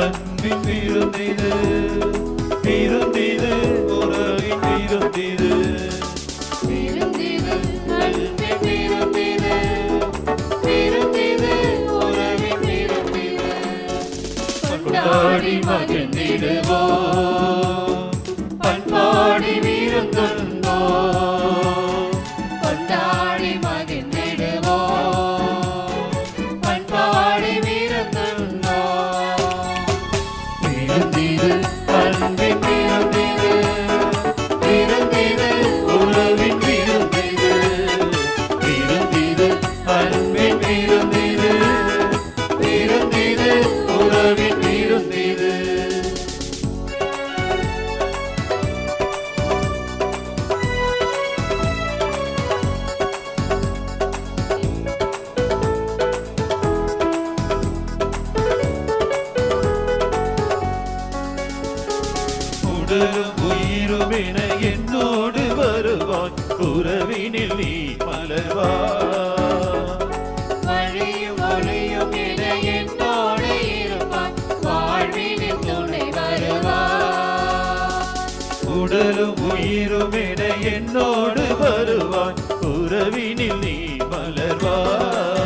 അൻപിൻ വിരുന്നിന് വിരുന്നിന് உடலும் உயிரும் என என்னோடு வருவாய். உறவினில் நீ மலர்வாய். வழியும் ஒளியும் என என்னோடு இருப்பான் வாழ்வினில் துணை வருவான் உடலும் உயிரும் என என்னோடு வருவாய். உறவினில் நீ மலர்வாய்.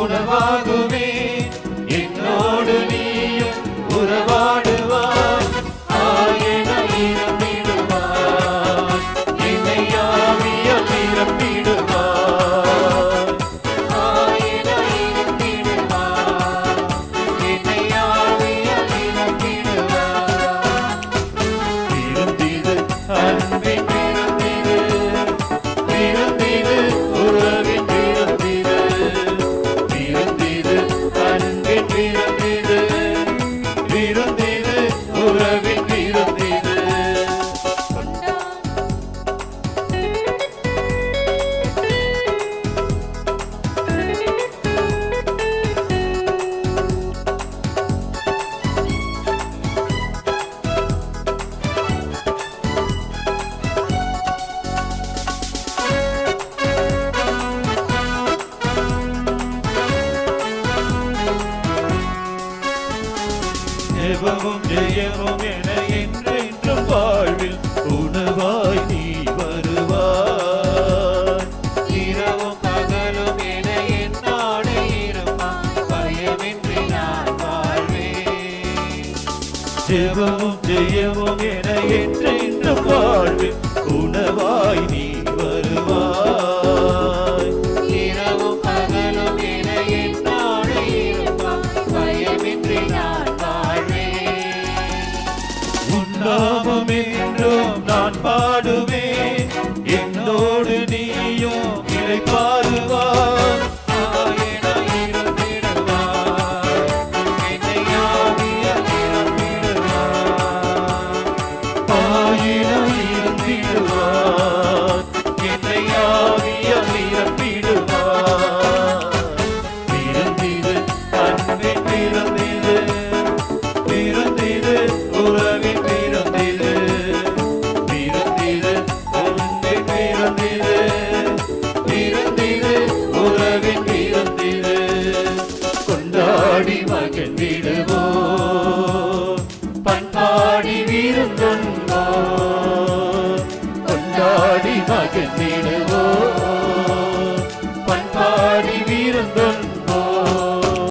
உணவாக ஜெபமும் ஜெயமும் என என்றென்றும் வாழ்வில் உணவாய் நீ வருவாய். இரவும் பகலும் என என்னோடு இருப்பான் பயமின்றி நான் வாழ்வேன். ஜெபமும் ஜெயமும் என என்று Bye. பண்பாடி மகிழ்ந்திடுவோ பண்பாடி விருந்துண்டோ கொண்டாடி மகிழ்ந்திடுவோம்